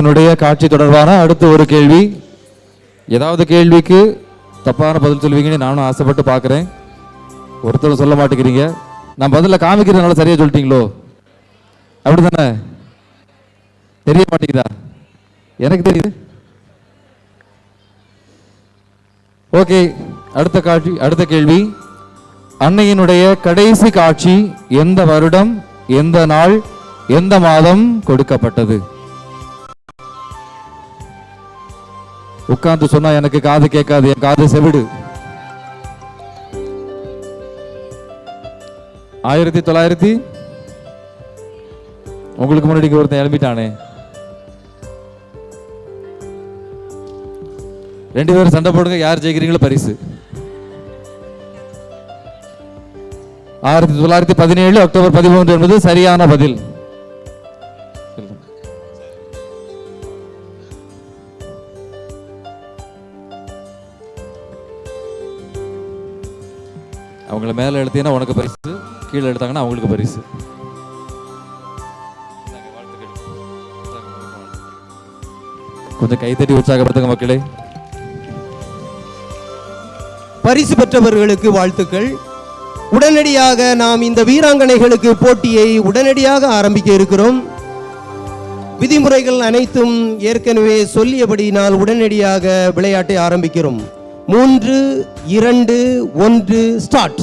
என்னுடைய காட்சி தொடர்பான அடுத்த ஒரு கேள்வி. ஏதாவது கேள்விக்கு தப்பான பதில் சொல்லுவீங்கன்னு நானும் ஆசைப்பட்டு பார்க்குறேன். ஒருத்தர் சொல்ல மாட்டேங்கிறீங்க. நான் பதில காமிக்கிறதுனால சரியாக சொல்லிட்டீங்களோ? அப்படி தானே தெரிய மாட்டேங்குதா? எனக்கு தெரியுது. ஓகே அடுத்த காட்சி அடுத்த கேள்வி. அன்னையினுடைய கடைசி காட்சி எந்த வருடம் எந்த நாள் எந்த மாதம் கொடுக்கப்பட்டது? உட்காந்து சொன்னா எனக்கு காது கேட்காது என் காது செவிடு. ஆயிரத்தி தொள்ளாயிரத்தி உங்களுக்கு முன்னாடி ஒருத்தன் எழுப்பிட்டானே ரெண்டு பேரும் சண்டை போடுங்க யார் ஜெயிக்கிறீங்களோ பரிசு. ஆயிரத்தி தொள்ளாயிரத்தி பதினேழு அக்டோபர் பதிமூன்று என்பது சரியான பதில். அவங்கள மேலே எழுத்தீங்கன்னா உனக்கு பரிசு கீழே எடுத்தாங்கன்னா அவங்களுக்கு பரிசு. கொஞ்சம் கைத்தட்டி உற்சாகப்படுத்துங்க மக்களே. பரிசு பெற்றவர்களுக்கு வாழ்த்துக்கள். உடனடியாக நாம் இந்த வீராங்கனைகளுக்கு போட்டியை உடனடியாக ஆரம்பிக்க இருக்கிறோம். விதிமுறைகள் அனைத்தும் ஏற்கனவே சொல்லியபடியினால் உடனடியாக விளையாட்டை ஆரம்பிக்கிறோம். மூன்று இரண்டு ஒன்று ஸ்டார்ட்